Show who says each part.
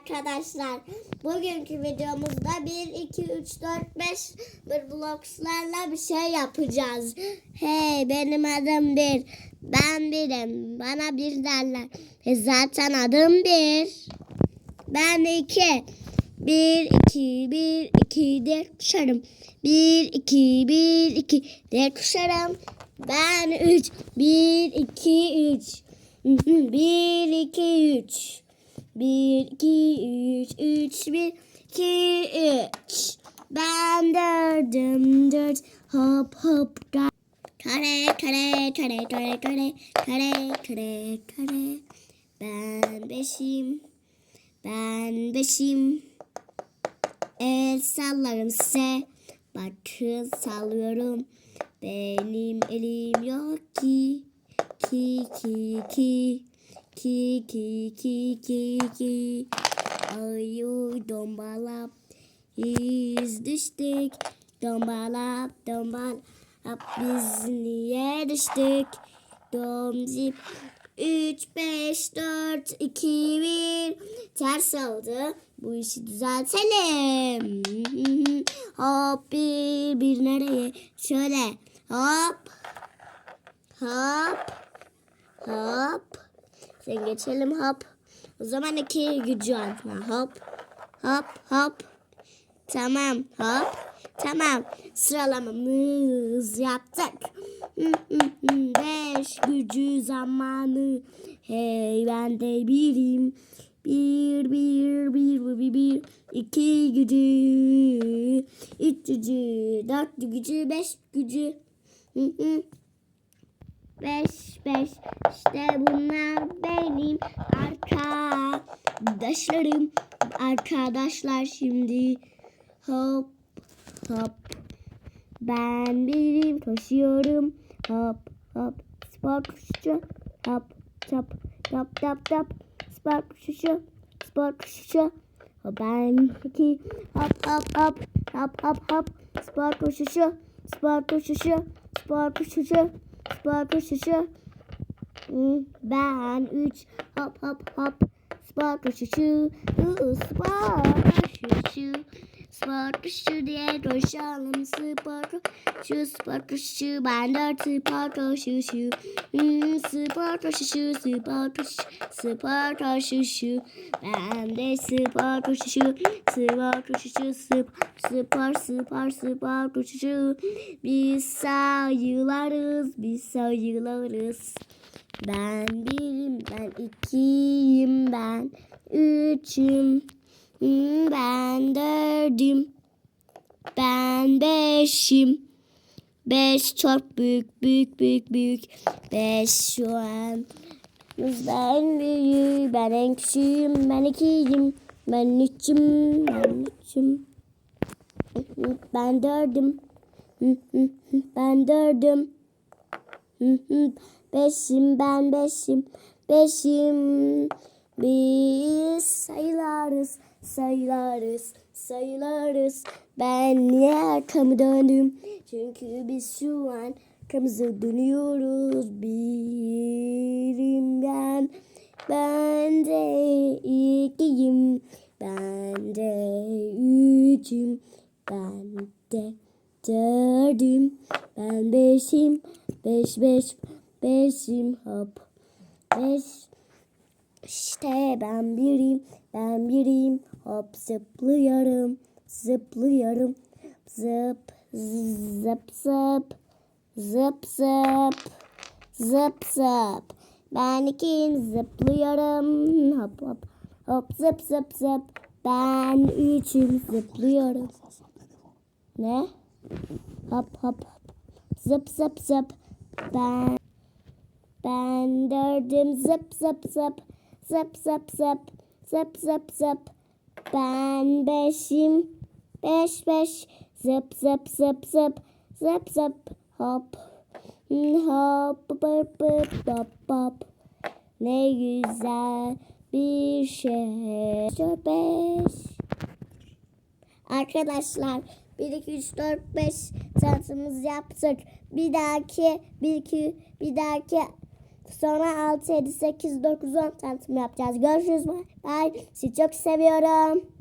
Speaker 1: arkadaşlar. Bugünkü videomuzda 1, 2, 3, 4, 5 bir blokslarla bir şey yapacağız. Hey benim adım bir. Ben birim. Bana bir derler. E zaten adım bir. Ben iki. Bir, iki, bir, iki diye kuşarım. Bir, iki, bir, iki diye kuşarım. Ben üç. Bir, iki, üç. Bir, iki, üç. Bir, iki, üç, üç, bir, iki, üç. Ben dördüm, dört. Hop, hop, da. Kare, kare, kare, kare, kare, kare, kare, kare. Ben beşim. Ben beşim. El sallarım size. Bakın sallıyorum. Benim elim yok ki. Ki ki ki. Ki ki ki ki ki. Ayu dombalap. Biz düştük. Dombalap dombalap. Biz niye düştük? Dom zip. 3, 5, 4, 2, 1. Ters oldu. Bu işi düzeltelim. Hop bir, bir nereye? Şöyle. Hop. Hop. Hop. Sen geçelim hop. O zaman iki gücü atma. Hop. Hop hop. Tamam hop. Tamam. Sıralamamız yaptık. Beş gücü zamanı. Hey ben de birim. Bir, bir, bir, bir, bir, iki gücü, üç gücü, dört gücü, beş gücü. Beş, beş. İşte bunlar benim arkadaşlarım. Arkadaşlar şimdi hop hop. Ben birim koşuyorum. Hop hop. Spor koşucu. Hop çap tap tap tap. Spor koşucu. Spor koşucu. Ben iki. Hop hop hop. Hop hop hop. Spor koşucu. Spor koşucu. Spor koşucu. Sparkle şişe. Ben üç. Hop hop hop. Sparkle şişe. Iı, Sparkle sporcu diye koşalım sporcu sporcu ben dört sporcu şu hmm, sporcu şu sporcu sporcu şu. Ben de sporcu şu sporcu şu spor spor sporcu şu. Biz sayılarız biz sayılarız. Ben birim ben ikiyim ben üçüm ben dördüm, ben beşim. Beş çok büyük, büyük, büyük, büyük. Beş şu an. Ben büyüğüm, ben en küçüğüm, ben ikiyim, ben üçüm, ben üçüm. Ben dördüm, ben dördüm. Beşim ben beşim beşim biz sayılarız sayılarız sayılarız. Ben niye arkamı döndüm? Çünkü biz şu an arkamızı dönüyoruz. Birim ben ben de ikiyim. Ben de üçüm ben de dördüm. Ben beşim beş beş beşim hop. Beş işte ben biriyim ben biriyim. Hop zıplıyorum zıplıyorum. Zıp zıp zıp zıp zıp zıp zıp. Ben ikiyim zıplıyorum. Hop hop hop zıp zıp zıp. Ben üçüm zıplıyorum. Ne? Hop hop hop. Zıp zıp zıp. Ben ben dördüm zıp zıp zıp zıp zıp zıp. Zıp zıp zıp. Ben beşim. Beş beş. Zıp zıp zıp zıp. Zıp zıp. Hop. Hop. Bıp bıp. Bop bop. Ne güzel bir şey. Beş. Arkadaşlar 1 2 3 4 5 saatimiz yaptık. Bir dahaki bir iki bir dahaki Sonra 6, 7, 8, 9, 10 tanıtım yapacağız. Görüşürüz. Bye. Sizi çok seviyorum.